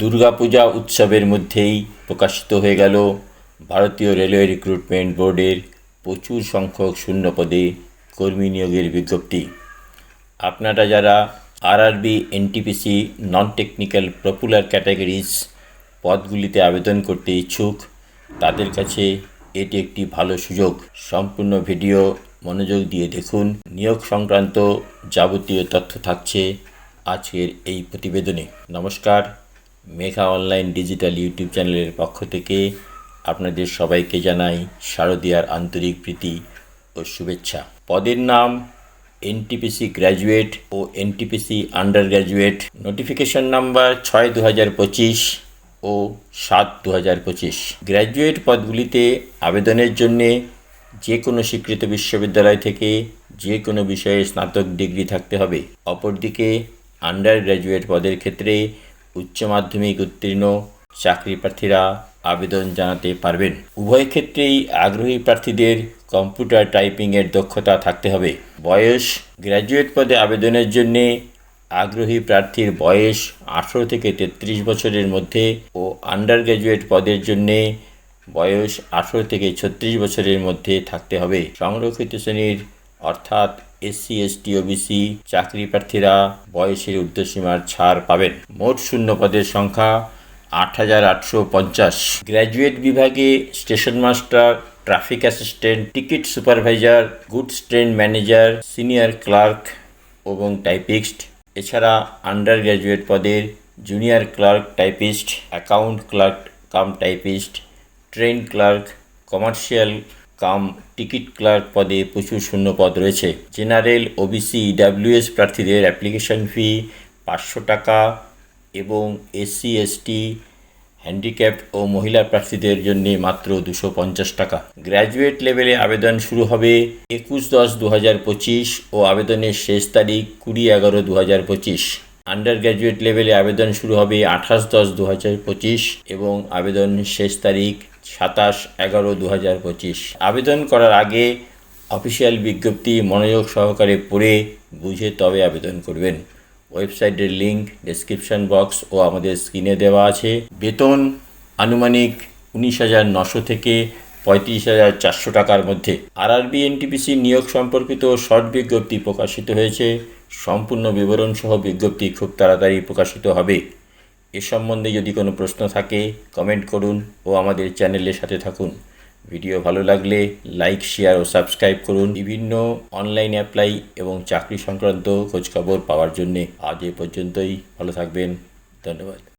দুর্গাপূজা উৎসবের মধ্যেই প্রকাশিত হয়ে গেল ভারতীয় রেলওয়ে রিক্রুটমেন্ট বোর্ডের প্রচুর সংখ্যক শূন্য পদে কর্মী নিয়োগের বিজ্ঞপ্তি। আপনারা যারা RRB NTPC non technical popular categories পদগুলিতে আবেদন করতে ইচ্ছুক, তাদের কাছে এটি একটি ভালো সুযোগ। সম্পূর্ণ ভিডিও মনোযোগ দিয়ে দেখুন। নিয়োগ সংক্রান্ত যাবতীয় তথ্য থাকছে আজকের এই প্রতিবেদনে। নমস্কার। মেঘা অনলাইন ডিজিটাল ইউটিউব চ্যানেলের পক্ষ থেকে আপনাদের সবাইকে জানাই শারদীয়ার আন্তরিক প্রীতি ও শুভেচ্ছা। পদের নাম এনটিপিসি গ্র্যাজুয়েট ও NTPC under graduate notification number ছয় দু হাজার পঁচিশ ও সাত দু হাজার পঁচিশ। গ্র্যাজুয়েট পদগুলিতে আবেদনের জন্যে যে কোনো স্বীকৃত বিশ্ববিদ্যালয় থেকে যে কোনো বিষয়ে স্নাতক ডিগ্রি থাকতে হবে। অপরদিকে আন্ডার গ্র্যাজুয়েট পদের ক্ষেত্রে উচ্চ মাধ্যমিক উত্তীর্ণ চাকরি প্রার্থীরা আবেদন জানাতে পারবেন। উভয় ক্ষেত্রেই আগ্রহী প্রার্থীদের কম্পিউটার টাইপিংয়ের দক্ষতা থাকতে হবে। বয়স গ্র্যাজুয়েট পদে আবেদনের জন্যে আগ্রহী প্রার্থীর বয়স আঠেরো থেকে তেত্রিশ বছরের মধ্যে ও আন্ডার গ্র্যাজুয়েট পদের জন্যে বয়স আঠেরো থেকে ছত্রিশ বছরের মধ্যে থাকতে হবে। সংরক্ষিত শ্রেণির অর্থাৎ এসসি, এসটি, ওবিসি চাকরি প্রার্থীরা বয়সের ঊর্ধ্বসীমার ছাড় পাবেন। মোট শূন্য পদের সংখ্যা আট হাজার আটশো পঞ্চাশ। গ্র্যাজুয়েট বিভাগে station master, traffic assistant, ticket supervisor goods train manager, senior clerk এবং টাইপিস্ট। এছাড়া আন্ডার গ্র্যাজুয়েট পদের junior clerk, typist, account clerk, cum typist, train clerk, commercial cum ticket clerk পদে প্রচুর শূন্য পদ রয়েছে। জেনারেল ওবিসি ডাব্লিউএস প্রার্থীদের অ্যাপ্লিকেশন ফি পাঁচশো টাকা এবং এসসি এসটি হ্যান্ডিক্যাপড ও মহিলা প্রার্থীদের জন্য মাত্র দুশো পঞ্চাশ টাকা। গ্র্যাজুয়েট লেভেলে আবেদন শুরু হবে একুশ দশ দু হাজার পঁচিশ ও আবেদনের শেষ তারিখ কুড়ি এগারো দু হাজার পঁচিশ। আন্ডার গ্র্যাজুয়েট লেভেলে আবেদন শুরু হবে আঠাশ দশ দু হাজার পঁচিশ এবং আবেদন শেষ তারিখ সাতাশ এগারো দু হাজার পঁচিশ। আবেদন করার আগে অফিসিয়াল বিজ্ঞপ্তি মনোযোগ সহকারে পড়ে বুঝে তবে আবেদন করবেন। ওয়েবসাইটের লিংক ডেসক্রিপশন বক্স ও আমাদের স্ক্রিনে দেওয়া আছে। বেতন আনুমানিক উনিশ হাজার নশো থেকে পঁয়ত্রিশ হাজার চারশো টাকার মধ্যে। আরআরবি, এনটিপিসি নিয়োগ সম্পর্কিত শর্ট বিজ্ঞপ্তি প্রকাশিত হয়েছে। সম্পূর্ণ বিবরণ সহ বিজ্ঞপ্তি খুব তাড়াতাড়ি প্রকাশিত হবে। এ সম্বন্ধে যদি কোনো প্রশ্ন থাকে কমেন্ট করুন ও আমাদের চ্যানেলের সাথে থাকুন। ভিডিও ভালো লাগলে লাইক শেয়ার ও সাবস্ক্রাইব করুন। বিভিন্ন অনলাইন অ্যাপ্লাই এবং চাকরি সংক্রান্ত খোঁজখবর পাওয়ার জন্যে আজ এ পর্যন্তই। ভালো থাকবেন। ধন্যবাদ।